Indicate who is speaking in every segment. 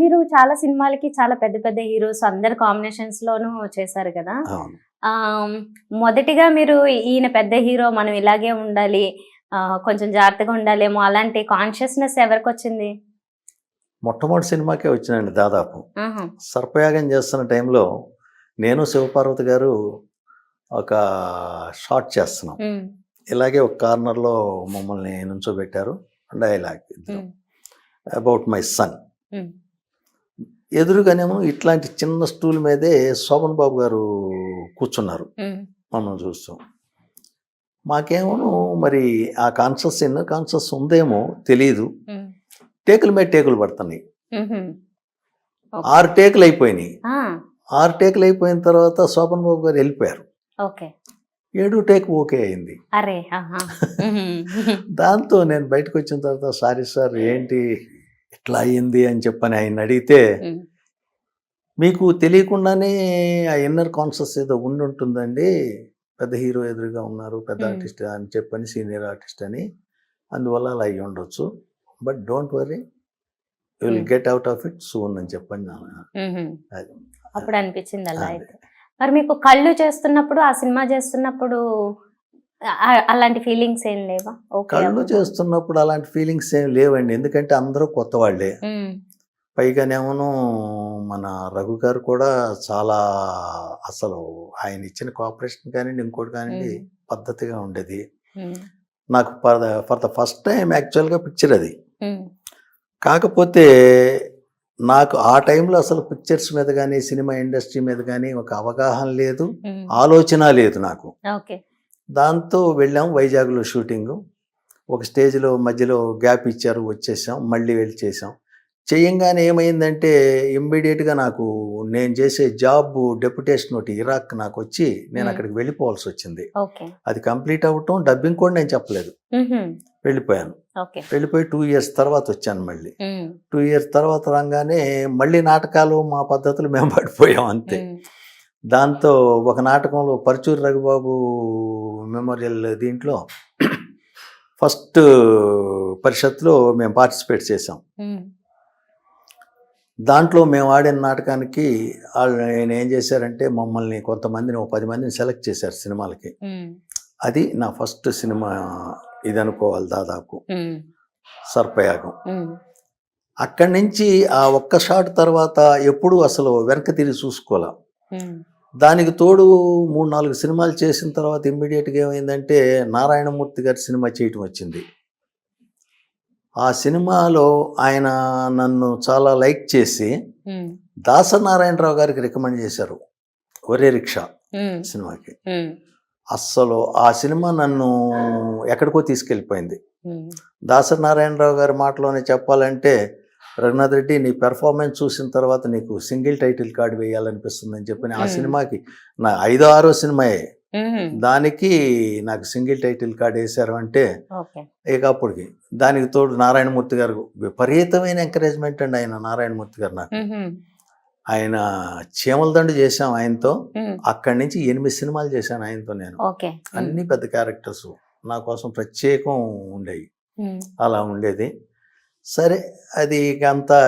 Speaker 1: మీరు చాలా సినిమాలకి చాలా పెద్ద పెద్ద హీరోస్ అందరు కాంబినేషన్స్ లోనూ చేశారు కదా. మొదటిగా మీరు ఈయన పెద్ద హీరో మనం ఇలాగే ఉండాలి కొంచెం జాగ్రత్తగా ఉండాలేమో అలాంటి కాన్షియస్నెస్ ఎవరికి వచ్చింది
Speaker 2: మొట్టమొదటి సినిమాకే వచ్చినండి దాదాపు. సర్పయాగం చేస్తున్న టైంలో నేను శివపార్వతి గారు ఒక షార్ట్ చేస్తున్నాం. ఇలాగే ఒక కార్నర్లో మమ్మల్ని నుంచోబెట్టారు డైలాగ్ అబౌట్ మై సన్. ఎదురుగానేమో ఇట్లాంటి చిన్న స్టూల్ మీదే శోభన్ బాబు గారు కూర్చున్నారు. మమ్మల్ని చూస్తూ. మాకేమో మరి ఆ కాన్షియస్ ఇన్నర్ కాన్షియస్ ఉందేమో తెలియదు టేకుల మీద టేకులు పడుతున్నాయి. ఆరు టేకులు అయిపోయినాయి. ఆరు టేకులు అయిపోయిన తర్వాత శోభన్ బాబు గారు వెళ్ళిపోయారు.
Speaker 1: ఓకే.
Speaker 2: ఏడు టేక్ ఓకే అయింది. దాంతో నేను బయటకు వచ్చిన తర్వాత సారీ సార్ ఏంటి? ఇట్లా అయ్యింది అని చెప్పని ఆయన అడిగితే మీకు తెలియకుండానే ఆ ఇన్నర్ కాన్షియస్ ఏదో ఉండి ఉంటుందండి పెద్ద హీరో ఎదురుగా ఉన్నారు పెద్ద. ఆర్టిస్ట్ అని చెప్పని సీనియర్ ఆర్టిస్ట్ అని అందువల్ల అలా అయ్యి ఉండొచ్చు but don't worry will
Speaker 1: Hmm.
Speaker 2: Get out of it soon అని. అది.
Speaker 1: అప్పుడు అనిపించింది అలా. అయితే మరి మీకు కళ్ళు చేస్తున్నప్పుడు ఆ సినిమా చేస్తున్నప్పుడు అలాంటి ఫీలింగ్స్ ఏం లేవా?
Speaker 2: కళ్ళు. చేస్తున్నప్పుడు అలాంటి ఫీలింగ్స్ ఏం లేవండి. ఎందుకంటే అందరూ కొత్త వాళ్ళే. పైగానేమో మన రఘు గారు కూడా చాలా అసలు ఆయన ఇచ్చిన కోఆపరేషన్ కానివ్వండి ఇంకోటి కానివ్వండి పద్ధతిగా ఉండేది. నాకు for the for the first time యాక్చువల్గా పిక్చర్ అది. కాకపోతే నాకు ఆ టైంలో అసలు పిక్చర్స్ మీద కానీ సినిమా ఇండస్ట్రీ మీద కానీ ఒక అవగాహన లేదు. ఆలోచన లేదు నాకు.
Speaker 1: ఓకే.
Speaker 2: దాంతో వెళ్ళాం వైజాగ్లో షూటింగ్. ఒక స్టేజ్లో మధ్యలో గ్యాప్ ఇచ్చారు వచ్చేసాం మళ్ళీ వెళ్ళి చేసాం. చేయంగానే ఏమైందంటే ఇమ్మీడియట్గా నాకు నేను చేసే జాబ్ డెప్యుటేషన్ ఒకటి ఇరాక్ నాకు వచ్చి నేను. అక్కడికి వెళ్ళిపోవాల్సి వచ్చింది. అది కంప్లీట్ అవ్వటం డబ్బింగ్ కూడా నేను చెప్పలేదు. వెళ్ళిపోయాను. వెళ్ళిపోయి టూ ఇయర్స్ తర్వాత వచ్చాను మళ్ళీ. టూ ఇయర్స్ తర్వాత రాగానే మళ్ళీ నాటకాలు మా పద్ధతులు మేము పడిపోయాం అంతే. దాంతో ఒక నాటకంలో పరచూరు రఘుబాబు మెమోరియల్ దీంట్లో ఫస్ట్ పరిషత్లో మేము పార్టిసిపేట్ చేసాం దాంట్లో మేము ఆడిన నాటకానికి వాళ్ళు ఆయన ఏం చేశారంటే మమ్మల్ని కొంతమందిని ఒక పది మందిని సెలెక్ట్ చేశారు సినిమాలకి. అది నా ఫస్ట్ సినిమా ఇది అనుకోవాలి దాదాపు సర్పయాగం. అక్కడి నుంచి ఆ ఒక్క షాట్ తర్వాత ఎప్పుడూ అసలు వెనక తిరిగి చూసుకోలే. దానికి తోడు మూడు నాలుగు సినిమాలు చేసిన తర్వాత ఇమ్మీడియట్గా ఏమైందంటే నారాయణమూర్తి గారి సినిమా చేయటం వచ్చింది. ఆ సినిమాలో ఆయన నన్ను చాలా లైక్ చేసి దాసనారాయణరావు గారికి రికమెండ్ చేశారు. ఒరే రిక్షా సినిమాకి. అస్సలు ఆ సినిమా నన్ను ఎక్కడికో తీసుకెళ్ళిపోయింది. దాసనారాయణరావు గారి మాటలోనే చెప్పాలంటే రఘునాథ్ రెడ్డి నీ పెర్ఫార్మెన్స్ చూసిన తర్వాత నీకు సింగిల్ టైటిల్ కార్డు వేయాలనిపిస్తుందని చెప్పి ఆ. సినిమాకి నా ఐదో ఆరో సినిమాయే. దానికి నాకు సింగిల్ టైటిల్ కార్డు వేశారు అంటే ఇక అప్పటికి. దానికి తోడు నారాయణమూర్తి గారు విపరీతమైన ఎంకరేజ్మెంట్ అండి ఆయన నారాయణమూర్తి గారు నాకు. ఆయన చీమల దండు చేశాం ఆయనతో. అక్కడి నుంచి ఎనిమిది సినిమాలు చేశాను ఆయనతో నేను. అన్ని పెద్ద క్యారెక్టర్స్ నా కోసం ప్రత్యేకం ఉండేవి. అలా ఉండేది. సరే అది ఇక అంతా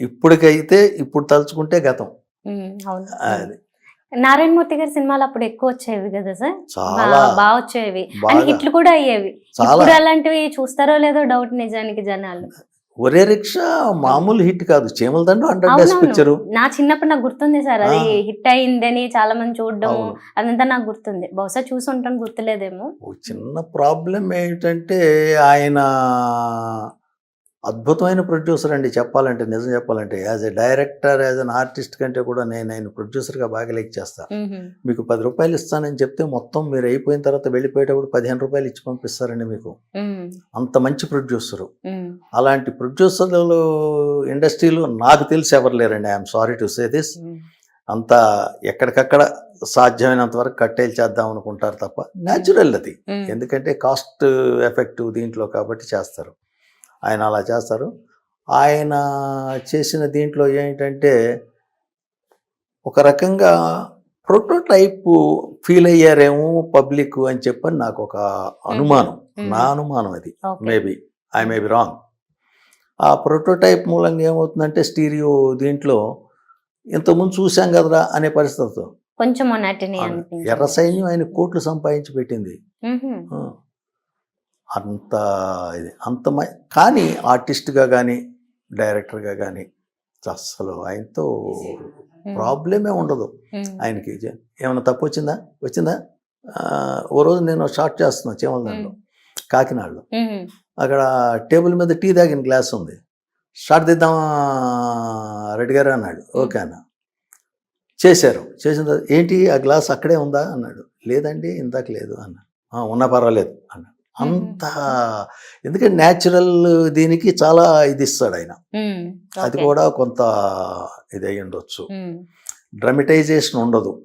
Speaker 2: ఇప్పటికైతే ఇప్పుడు తలుచుకుంటే గతం. అది.
Speaker 1: నారాయణమూర్తి గారి సినిమాలు అప్పుడు ఎక్కువ వచ్చేవి కదా సార్?
Speaker 2: చాలా.
Speaker 1: బాగా. వచ్చేవి హిట్లు కూడా అయ్యేవి. ఇప్పుడు అలాంటివి చూస్తారో లేదో డౌట్ నిజానికి జనాలు.
Speaker 2: ఒరే రిక్షా మామూలు హిట్ కాదు. చీమల దండు హండ్రెడ్. పిక్చరు.
Speaker 1: నా చిన్నప్పుడు నాకు గుర్తుంది సార్. అది. హిట్ అయిందని చాలా మంది చూడడం అదంతా నాకు గుర్తుంది. బహుశా చూసి ఉంటాను గుర్తులేదేమో
Speaker 2: చిన్న ప్రాబ్లం ఏంటంటే ఆయన అద్భుతమైన ప్రొడ్యూసర్ అండి. చెప్పాలంటే నిజం చెప్పాలంటే as a director as an artist కంటే కూడా నేను ఆయన ప్రొడ్యూసర్గా బాగా లైక్ చేస్తాను మీకు పది రూపాయలు ఇస్తానని చెప్తే మొత్తం మీరు అయిపోయిన తర్వాత వెళ్ళిపోయేటప్పుడు పదిహేను రూపాయలు ఇచ్చి పంపిస్తారండి మీకు. అంత మంచి ప్రొడ్యూసరు అలాంటి ప్రొడ్యూసర్లు ఇండస్ట్రీలో నాకు తెలిసి ఎవరు లేరండి. I'm sorry to say this అంత ఎక్కడికక్కడ సాధ్యమైనంత వరకు కట్టేలు చేద్దాం అనుకుంటారు తప్ప న్యాచురల్ అది. ఎందుకంటే కాస్ట్ ఎఫెక్టివ్ దీంట్లో కాబట్టి చేస్తారు. ఆయన అలా చేస్తారు. ఆయన చేసిన దీంట్లో ఏంటంటే ఒక రకంగా ప్రోటోటైప్ ఫీల్ అయ్యారేమో పబ్లిక్ అని చెప్పని నాకు ఒక అనుమానం. నా అనుమానం అది. Maybe I may be wrong ఆ ప్రోటోటైప్ మూలంగా ఏమవుతుందంటే స్టీరియో దీంట్లో ఇంతకుముందు చూసాం కదరా అనే పరిస్థితి
Speaker 1: కొంచెం
Speaker 2: ఎర్ర సైన్యం ఆయన కోట్లు సంపాదించి పెట్టింది. అంత ఇది అంత కానీ ఆర్టిస్ట్గా కానీ డైరెక్టర్గా కానీ అస్సలు ఆయనతో
Speaker 1: మ్మ్.
Speaker 2: ప్రాబ్లమే ఉండదు.
Speaker 1: మ్మ్.
Speaker 2: ఆయనకి ఏమైనా తప్పు వచ్చిందా? వచ్చిందా? ఓ రోజు నేను షార్ట్ చేస్తున్నా చీమలదండలో కాకినాడలో.
Speaker 1: మ్మ్.
Speaker 2: అక్కడ టేబుల్ మీద టీ తాగిన గ్లాస్ ఉంది. షార్ట్ తీద్దామా రెడ్డి గారు అన్నాడు. ఓకే అన్న. చేశారు. చేసిన తర్వాత ఏంటి? ఆ గ్లాస్ అక్కడే ఉందా? అన్నాడు. లేదండి ఇందాక లేదు అన్న. "ఆ, ఉన్నా పర్వాలేదు అన్నాడు. అంత ఎందుకంటే న్యాచురల్ దీనికి చాలా ఇది ఇస్తాడు ఆయన. అది. కూడా కొంత ఇది అయి ఉండొచ్చు. డ్రమటైజేషన్ ఉండదు.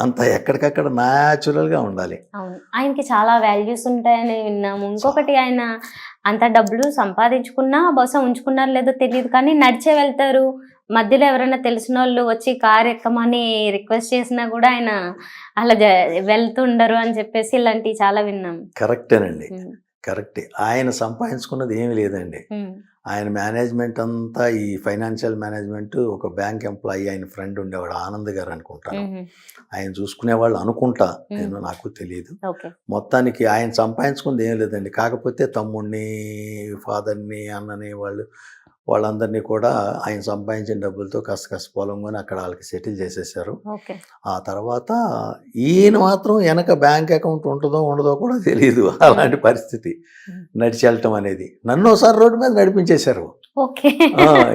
Speaker 2: అంత ఎక్కడికక్కడ న్యాచురల్గా ఉండాలి.
Speaker 1: అవును. ఆయనకి చాలా వాల్యూస్ ఉంటాయని విన్నాము. ఇంకొకటి ఆయన అంత డబ్బులు సంపాదించుకున్నా బహుశా ఉంచుకున్నారో లేదో తెలియదు కానీ నడిచే వెళ్తారు. మధ్యలో ఎవరైనా తెలిసిన వాళ్ళు వచ్చి కార్ ఎక్కమని రిక్వెస్ట్ చేసినా కూడా ఆయన అలా వెళ్తుండరు అని చెప్పేసి ఇలాంటివి చాలా విన్నాం
Speaker 2: కరెక్టేనండి. కరెక్టే. ఆయన సంపాదించుకున్నది ఏమీ లేదండి. ఆయన మేనేజ్మెంట్ అంతా ఈ ఫైనాన్షియల్ మేనేజ్మెంట్ ఒక బ్యాంక్ ఎంప్లాయీ ఆయన ఫ్రెండ్ ఉండేవాడు ఆనంద్ గారు అనుకుంటాను. ఆయన చూసుకునేవాళ్ళు అనుకుంటా. నేను నాకు తెలియదు. మొత్తానికి ఆయన సంపాదించుకుంది ఏం లేదండి. కాకపోతే తమ్ముడిని ఫాదర్ని అన్నని వాళ్ళు వాళ్ళందరినీ కూడా ఆయన సంపాదించిన డబ్బులతో కాస్త కాస్త పొలం కొని అక్కడ వాళ్ళకి సెటిల్ చేసేసారు. ఆ తర్వాత ఈయన మాత్రం వెనక బ్యాంక్ అకౌంట్ ఉంటుందో ఉండదో కూడా తెలియదు. అలాంటి పరిస్థితి
Speaker 1: మ్మ్.
Speaker 2: నడిచి వెళ్ళటం అనేది. నన్ను ఒకసారి రోడ్డు మీద నడిపించేశారు.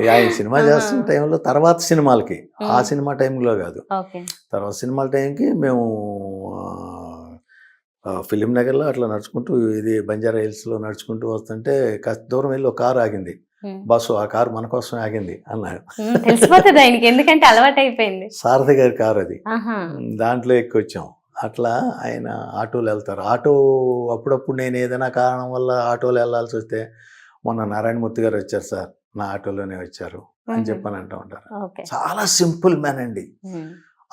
Speaker 2: ఆయన సినిమా చేస్తున్న. టైంలో తర్వాత సినిమాలకి. ఆ. సినిమా టైంలో కాదు. తర్వాత సినిమాల టైంకి మేము ఫిలిం నగర్లో అట్లా నడుచుకుంటూ ఇది బంజారా హిల్స్లో నడుచుకుంటూ వస్తుంటే కాస్త దూరం వెళ్ళి ఒక కారు ఆగింది. బస్సు ఆ కారు మన కోసం ఆగింది అన్నాడు.
Speaker 1: ఉమ్, తెలిసిపోతుంది ఆయనకి ఎందుకంటే అలవాటు అయిపోయింది
Speaker 2: సారథి గారి కారు అది. దాంట్లో ఎక్కొచ్చాం. అట్లా ఆయన ఆటోలు వెళ్తారు. ఆటో అప్పుడప్పుడు నేను ఏదైనా కారణం వల్ల ఆటోలో వెళ్ళాల్సి వస్తే మొన్న నారాయణమూర్తి గారు వచ్చారు సార్ నా ఆటోలోనే వచ్చారు అని. చెప్పని అంటూ ఉంటారు. చాలా సింపుల్ మ్యాన్ అండి.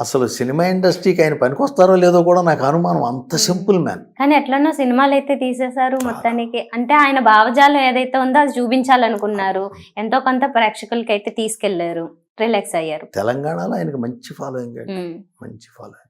Speaker 2: అసలు సినిమా ఇండస్ట్రీకి ఆయన పనికొస్తారో లేదో కూడా నాకు అనుమానం. అంత సింపుల్ మ్యాన్.
Speaker 1: కానీ ఎట్లనో సినిమాలు అయితే తీసేశారు మొత్తానికి. అంటే ఆయన భావజాలం ఏదైతే ఉందో అది చూపించాలనుకున్నారు. ఎంతో కొంత ప్రేక్షకులకి అయితే తీసుకెళ్ళారు. రిలాక్స్ అయ్యారు.
Speaker 2: తెలంగాణలో ఆయనకు మంచి ఫాలోయింగ్ మంచి ఫాలోయింగ్.